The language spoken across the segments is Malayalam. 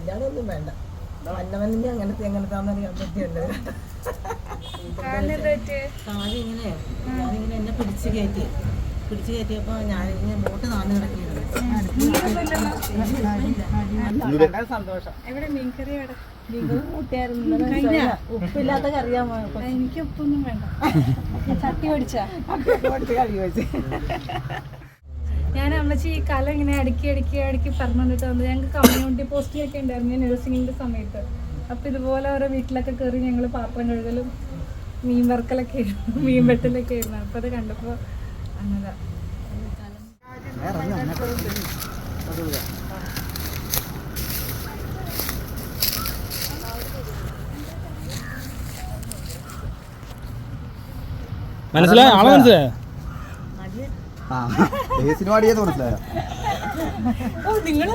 കല്യാണം ഒന്നും വേണ്ട. വല്ലവനെ അങ്ങനത്തെ എങ്ങനത്താന്ന് അറിയാൻ പറ്റിയല്ലോ കാൽ ഇങ്ങനെ ഞാനിങ്ങനെ എന്നെ പിടിച്ചു കയറ്റി. പിടിച്ചു കയറ്റിയപ്പോ ഞാനിങ്ങനെ ബോട്ട് നാന്നു കിടക്കിയിരുന്നു സന്തോഷം. എവിടെ മീൻകറി ഉപ്പില്ലാത്ത കറിയാ എനിക്ക് ഉപ്പൊന്നും വേണ്ട. ചട്ടി പഠിച്ചാ കറി വെച്ച്. ഞാൻ അമ്മച്ചി ഈ കല ഇങ്ങനെ അടുക്കി അടുക്കി അടുക്കി പറഞ്ഞു തന്നിട്ട് വന്നത് ഞങ്ങൾക്ക് കമ്മ്യൂണിറ്റി പോസ്റ്റിംഗ് ഒക്കെ ഉണ്ടായിരുന്നു ഞാൻ നഴ്സിംഗിന്റെ സമയത്ത്. അപ്പൊ ഇതുപോലെ ഓരോ വീട്ടിലൊക്കെ കയറി ഞങ്ങൾ പാത്രം കഴുകലും മീൻ വറുക്കലൊക്കെ ആയിരുന്നു മീൻ വെട്ടലൊക്കെ ആയിരുന്നു. അപ്പൊ അത് കണ്ടപ്പോ അങ്ങനെ മനസ്സിലായ? ആളെ മനസ്സിലായോ? സിനിമ പാടിയത് മനസ്സിലായോ? ഓ നിങ്ങൾ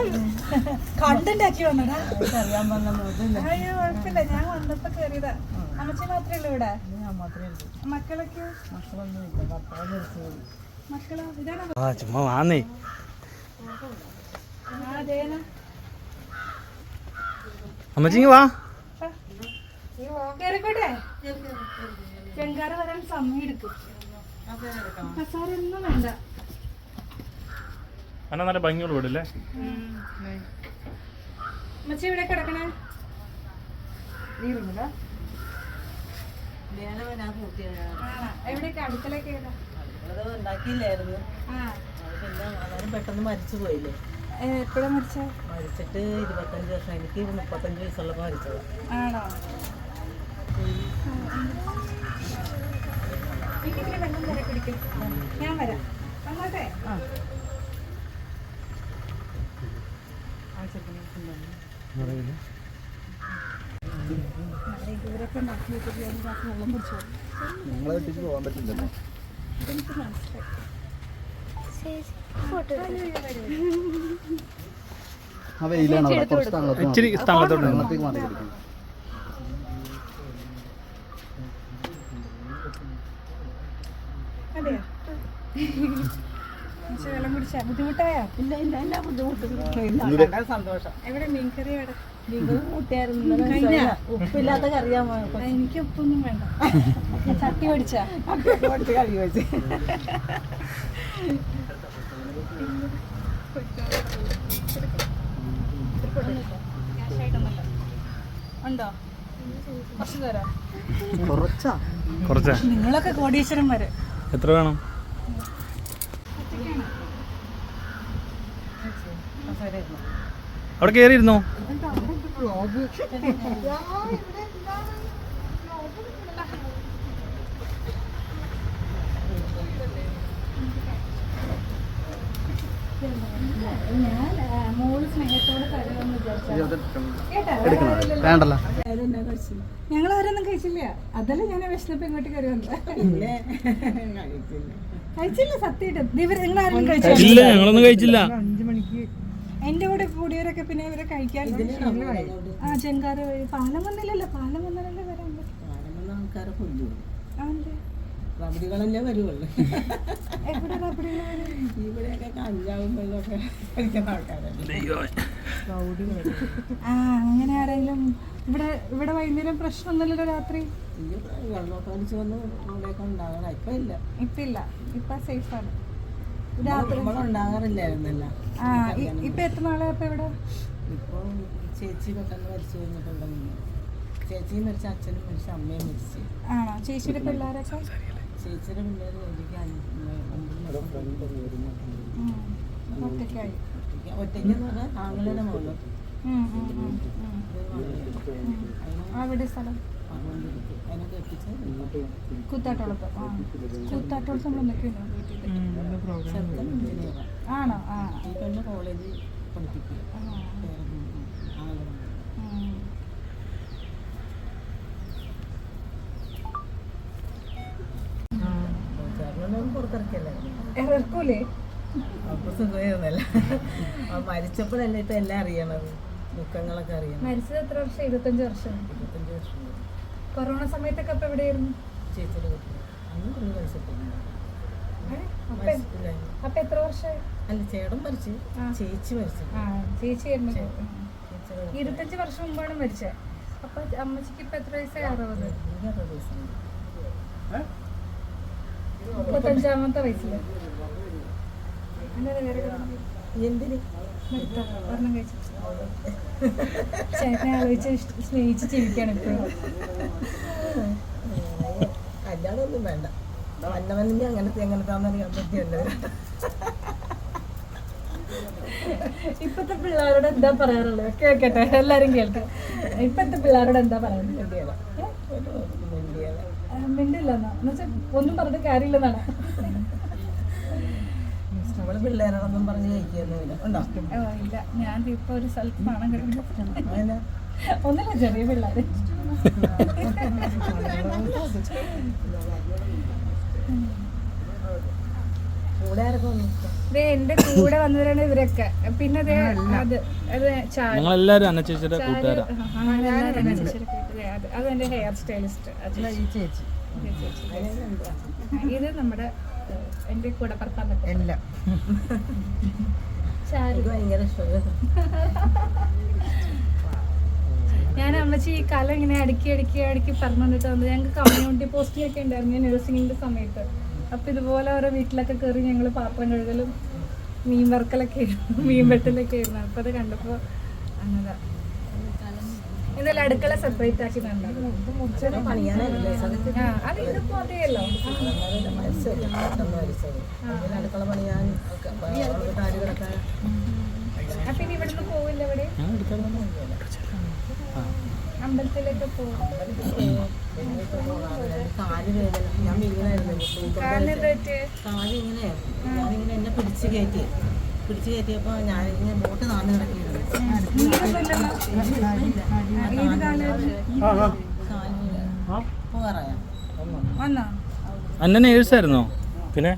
കണ്ടന്റ് ആക്കി വന്നടാ അറിയാൻ വന്ന അയ്യോ കുഴപ്പമില്ല. ഞാൻ വന്നപ്പോ അമ്മച്ചി മാത്രമേ ഉള്ളൂ ഇവിടെ? ഞാൻ മാത്രമേ ഉള്ളൂ. മക്കളൊക്കെ? മക്കളൊന്നും ഇല്ല ഭർത്താവ് മക്കളോ? ഇതാണോ? ആ ചുമ്മാ വാന്നേ. അമ്മച്ചിങ് വാ. കേറിക്കോട്ടെ? ചെങ്കാറ് വരാൻ സമയം എടുക്കും കസാര ഒന്നും വേണ്ട അന്ന നല്ല ഭംഗിയുള്ള വീടല്ലേ? അമ്മച്ചി ഇവിടെ കിടക്കണേ എവിടെയൊക്കെ? അടുക്കളയൊക്കെ ഏതാ? ഉണ്ടാക്കിയില്ലായിരുന്നു. ആ. അത് പിന്നെ വളരെ പെട്ടെന്ന് മരിച്ചു പോയില്ലേ. എപ്പോഴാ മരിച്ചത് മരിച്ചിട്ട് ഇരുപത്തഞ്ച് വർഷം. എനിക്ക് മുപ്പത്തഞ്ച് വയസ്സുള്ളപ്പോൾ മരിച്ചത്. ആണോ? എനിക്കിങ്ങനെ വെള്ളം ഞാൻ വരാം. ഇവരൊക്കെ വെച്ചിട്ട് വെള്ളം പിടിച്ചോ നിങ്ങളെ വീട്ടിൽ പോകാൻ പറ്റില്ലല്ലോ എനിക്ക് മനസ്സിലായി. ഇച്ചിരി തണലത്തോട്ട് കുടിച്ചാ ബുദ്ധിമുട്ടായോ? ഇല്ല ഇല്ല എല്ലാ ബുദ്ധിമുട്ടും സന്തോഷം. എവിടെ? മീൻകറി എവിടെ? നിങ്ങൾ കൂട്ടിയായിരുന്നു ഉപ്പില്ലാത്ത കറിയാമോ എനിക്ക് ഉപ്പൊന്നും വേണ്ട. ചട്ടി പഠിച്ചാ കറി വെച്ച്. ഉണ്ടോ? കുറച്ച് തരാം. കുറച്ചാ? കുറച്ചാ? നിങ്ങളൊക്കെ കോടീശ്വരന്മാര്. എത്ര വേണം അവിടെ കയറിയിരുന്നോ ഞാൻ ആ, മോൾ സ്നേഹത്തോടെ തരുമെന്ന് വിചാരിച്ചു എടുക്കണം വേണ്ടല്ലോ. ഞങ്ങൾ ആരൊന്നും കഴിച്ചില്ല. അതല്ല ഞാൻ വിശന്നപ്പോ ഇങ്ങോട്ട് കയറി വന്നത്. കഴിച്ചില്ല കഴിച്ചില്ല കഴിച്ചില്ല സത്യമായിട്ട് കഴിച്ചില്ല നിങ്ങൾ ആരും കഴിച്ചില്ല. ഇല്ല ഞങ്ങളൊന്നും കഴിച്ചില്ല. എന്റെ കൂടെ കൂടിയവരൊക്കെ പിന്നെ ഇവരെ കഴിക്കാൻ ആ ചെങ്കാറ് വഴി. പാലം വന്നില്ലല്ലോ. പാലം വന്നാലല്ലേ വരാൻ പറ്റും? റബഡികളല്ലേ വരുവുള്ളൂ? ഇവിടെയൊക്കെ കഞ്ചാവും വെള്ളമൊക്കെ കഴിക്കുന്ന ആൾക്കാരല്ലേ. ആ അങ്ങനെ ആരെങ്കിലും ഇവിടെ ഇവിടെ വൈകുന്നേരം പ്രശ്നമൊന്നുമില്ലല്ലോ രാത്രി? ഈ വെള്ളമൊക്കെ അടിച്ച് വന്ന് ഇവിടെയൊക്കെ ഉണ്ടാകണം. ഇപ്പൊ ഇല്ല. ഇപ്പൊ ഇല്ല. ഇപ്പൊ സേഫാണ് ആ ഇപ്പൊ എത്ര നാളെ ഇവിടെ? ഇപ്പൊ ചേച്ചി പെട്ടെന്ന് മരിച്ചു കഴിഞ്ഞിട്ടുണ്ടെന്ന് ചേച്ചിയും മരിച്ച അച്ഛനും മരിച്ച അമ്മയും മരിച്ചു. ആണോ? ചേച്ചിയുടെ പിള്ളേരൊക്കെ? ചേച്ചിയുടെ പിള്ളേര്. ഒറ്റയ്ക്കായി. ഒറ്റയ്ക്ക് പറഞ്ഞാൽ ആങ്ങളുടെ മോൾ. ഉം. അവിടെ സ്ഥലം? കൂത്താട്ടോളത്ത് നമ്മൾ എന്തൊക്കെയുണ്ടോ ആണോ? ആ. കോളേജ് ഇറക്കൂലേ? അപ്പൊ സുഖമായിരുന്നല്ല. മരിച്ചപ്പോഴല്ലേ ഇപ്പൊ എല്ലാം അറിയണത്? ദുഃഖങ്ങളൊക്കെ അറിയണം മരിച്ചത് എത്ര വർഷം? ഇരുപത്തഞ്ച് വർഷം. ഇരുപത്തഞ്ച് വർഷം. കൊറോണ സമയത്തൊക്കെ അപ്പൊ എവിടെയായിരുന്നു? ചേച്ചിയുടെ അന്ന്? അപ്പൊ എത്ര വർഷമായി? അല്ല ചേട്ടൻ മരിച്ചു. ആ. ചേച്ചി മരിച്ചു. ആ ചേച്ചി ആയിരുന്നു ചേച്ചി ഇരുപത്തഞ്ച് വർഷം മുമ്പാണ് മരിച്ചത് അപ്പൊ അമ്മച്ചിക്ക് ഇപ്പൊ എത്ര വയസ്സായി? അറുപത്. മുപ്പത്തഞ്ചാമത്തെ വയസ്സിൽ. അങ്ങനെ വേറെ കിടന്നു. എന്തിന്? ചേട്ടനെ ആലോചിച്ച് സ്നേഹിച്ച് ഇപ്പോഴും വേണ്ട. വല്ലവന്റെ അങ്ങനത്തെ എങ്ങനത്തെ അറിയാൻ പറ്റിയല്ലോ ഇപ്പത്തെ പിള്ളേരോട് എന്താ പറയാറുള്ളത് കേക്കട്ടെ എല്ലാരും കേൾക്കാം. ഇപ്പത്തെ പിള്ളേരോട് എന്താ പറയാറുള്ളത് മിണ്ടില്ലെന്നാ? എന്നുവെച്ചാൽ ഒന്നും പറഞ്ഞിട്ട് കാര്യമില്ലെന്നാണ്? നമ്മൾ പിള്ളേരോടൊന്നും പറഞ്ഞ് ഉണ്ടോ? ഇല്ല. ഞാൻ ഇപ്പൊ ഒരു സ്ഥലത്ത് അങ്ങനെ ചെറിയ പിള്ളേര്. എന്റെ കൂടെ വന്നവരാണ് ഇവരൊക്കെ. പിന്നെ ദേ അത് ഞങ്ങളെല്ലാരും അന്നച്ചേച്ചിയുടെ കൂട്ടുകാരാ. അത് അത് എന്റെ ഹെയർ സ്റ്റൈലിസ്റ്റ്? ഇത് നമ്മുടെ എന്റെ കൂടെ പറക്കാൻ എല്ലാം ഭയങ്കര ഇഷ്ടമാണ്. ഞാൻ അമ്മച്ചി ഈ കല ഇങ്ങനെ അടുക്കി അടുക്കി അടുക്കി പറഞ്ഞു തന്നിട്ട് വന്നത് ഞങ്ങൾക്ക് കമ്മ്യൂണിറ്റി പോസ്റ്റിംഗ് ഒക്കെ ഉണ്ടായിരുന്നു. നഴ്സിംഗിന്റെ സമയത്ത്. അപ്പൊ ഇതുപോലെ ഓരോ വീട്ടിലൊക്കെ കയറി ഞങ്ങൾ പാത്രം കഴുകലും മീൻ വറുക്കലൊക്കെ ആയിരുന്നു മീൻ വെട്ടലൊക്കെ ആയിരുന്നു. അപ്പൊ അത് കണ്ടപ്പോ അങ്ങനെതാ. എന്തായാലും അടുക്കള സെപ്പറേറ്റ് ആക്കി അത് ഇതിപ്പോ അതേയല്ലോ. അടുക്കള പണിയാൻ അപ്പൊ ഇനി ഇവിടുന്ന് പോവില്ല ഇവിടെ? അമ്പലത്തിലൊക്കെ പോകും കാൽ വേദന ഞാൻ വീണായിരുന്നു കാരണം എന്താ പറ്റിയേ? കാൽ ഇങ്ങനെ ഞാനിങ്ങനെ എന്നെ പിടിച്ചു കയറ്റി പിടിച്ച് കയറ്റിയപ്പോൾ ഇങ്ങനെ ബോട്ട് നാന്ന് കിടക്കിയിരുന്നു അന്ന നേഴ്സായിരുന്നോ പിന്നെ?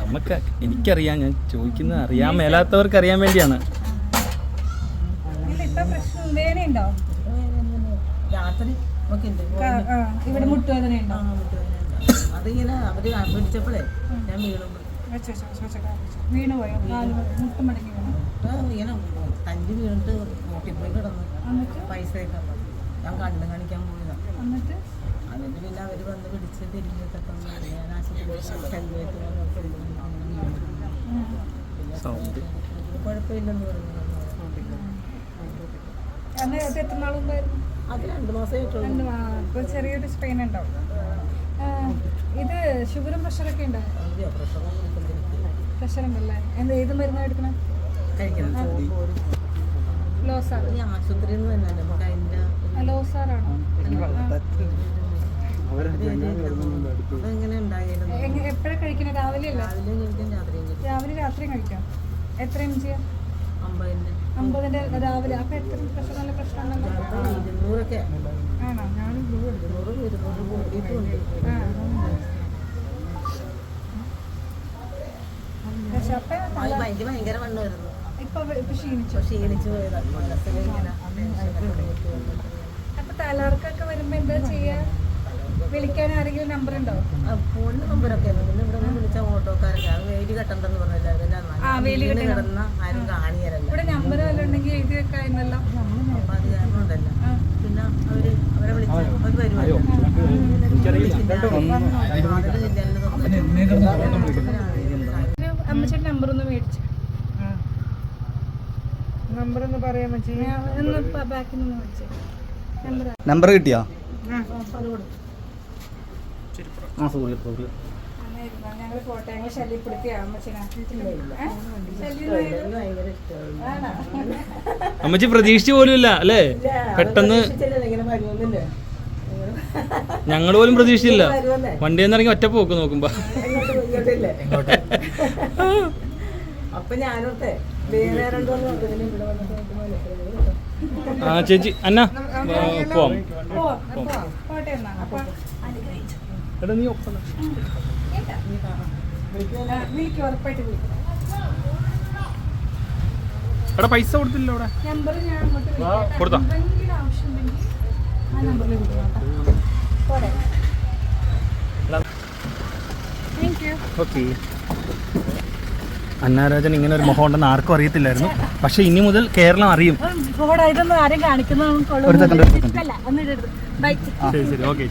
നമുക്ക് എനിക്കറിയാം ഞാൻ ചോദിക്കുന്നത് അറിയാൻ മേലാത്തവർക്ക് അറിയാൻ വേണ്ടിയാണ്. രാത്രി ഒക്കെ ഉണ്ട്. ആ, ആ, ഇവിടെ മുട്ടുവേദന ഉണ്ടോ അതിങ്ങനെ അവർ പിടിച്ചപ്പോഴേ ഞാൻ വീണു. വെച്ചോ, വെച്ചോ, വെച്ചോ, വെച്ചോ. വീണ് പോയോ. കാൽ മുട്ട് മടങ്ങി വീണു. ഇങ്ങനെ തഞ്ചി വീണിട്ട് മുട്ടിപ്പോയി കിടന്നു പൈസയൊക്കെ ഞാൻ കണ്ണു കാണിക്കാൻ പോയതാ. എന്നിട്ട്? എന്നിട്ട് പിന്നെ അവർ വന്ന് പിടിച്ച് തിരിഞ്ഞിട്ടൊക്കെ ഞാൻ ആശുപത്രിയിൽ കുഴപ്പമില്ലെന്ന് പറഞ്ഞു. അന്ന് അത് എത്ര നാൾ മുമ്പായിരുന്നു അത് രണ്ട് മാസമേ ആയിട്ടുള്ളൂ. രണ്ട് ചെറിയൊരു സ്പെയിൻ ഉണ്ടാവും. ഇത് ഷുഗറും പ്രഷറൊക്കെ ഉണ്ടോ? പ്രഷറും പ്രഷർ ഉണ്ടല്ലേ എന്താ ഏത് മരുന്ന് എടുക്കണം? കഴിക്കണം ലോസാർ. ആശുപത്രിയിൽ നിന്ന് തന്നെ ലോസാറാണോ? എപ്പോഴാണ് കഴിക്കുന്നത് രാവിലെ അല്ല? രാവിലെ രാത്രിയും കഴിക്കാം. എത്ര എം ജി അമ്പതിന്റെ അമ്പതിന്റെ രാവിലെ. അപ്പൊ എത്ര പ്രശ്നം? നല്ല പ്രശ്നമുണ്ടല്ലോ ഇരുന്നൂറൊക്കെ. ആണോ? ഇരുന്നൂറും ഇരുന്നൂറ് കൂടിയിട്ടുണ്ട് ഭയങ്കര വണ്ണമായിരുന്നു. ഇപ്പൊ ക്ഷീണിച്ചു. ക്ഷീണിച്ച് പോയതാണ് വിളിക്കാൻ ആരെങ്കിലും നമ്പർ ഉണ്ടോ? ഫോണിന് നമ്പറൊക്കെ പിന്നെ ഇവിടെ നിന്ന് വിളിച്ച ഓട്ടോക്കാരൊക്കെ. അത് വേലി കെട്ടണ്ടെന്ന് പറഞ്ഞില്ല. പിന്നെ ആ, വേലി വീണ് കിടന്ന ആരും കാണിയരല്ല. ഇവിടെ നമ്പർ വല്ലതും ഉണ്ടെങ്കിൽ എഴുതി വെക്കായിരുന്നല്ലോ. അപ്പൊ അത് കാരണം ഉണ്ടല്ലോ. പിന്നെ അവർ വിളിച്ച വരുമല്ലോ നമ്പർ ഒന്ന് മേടിച്ചു. നമ്പർ ഒന്ന് പറയാൻ ബാക്കിൽ നിന്ന് മേടിച്ചു നമ്പർ നമ്പർ കിട്ടിയോ? ആ സോറി സോറി. ഞങ്ങൾ ഫോട്ടോ ഞങ്ങൾ ശല്യപ്പെടുത്തിയ? അമ്മച്ചി പ്രതീക്ഷിച്ചു പോലുമില്ല അല്ലേ? പെട്ടെന്ന് ഞങ്ങൾ പോലും പ്രതീക്ഷിച്ചില്ല. വണ്ടി വണ്ടിയിൽ നിന്ന് ഇറങ്ങി ഒറ്റ പോക്ക് നോക്കുമ്പോ. ആ ചേച്ചി അന്ന പോവാം, എടാ നീ ഒപ്പം ആ, വിളിക്കും ഉറപ്പായിട്ട് വിളിക്കും. എടാ പൈസ കൊടുത്തില്ല അവിടെ. നമ്പർ ഞാൻ അങ്ങോട്ട് വിളിക്കാം. കൊടുത്തോ? ഓക്കെ. അന്നാരാജൻ ഇങ്ങനെ ഒരു മുഖം ഉണ്ടെന്ന് ആർക്കും അറിയത്തില്ലായിരുന്നു. പക്ഷെ ഇനി മുതൽ കേരളം അറിയും. ഫോട്ടോ ഇതൊന്നും ആരും കാണിക്കുന്ന ഒരു സെക്കൻഡ് ശരി ശരി. ഓക്കെ.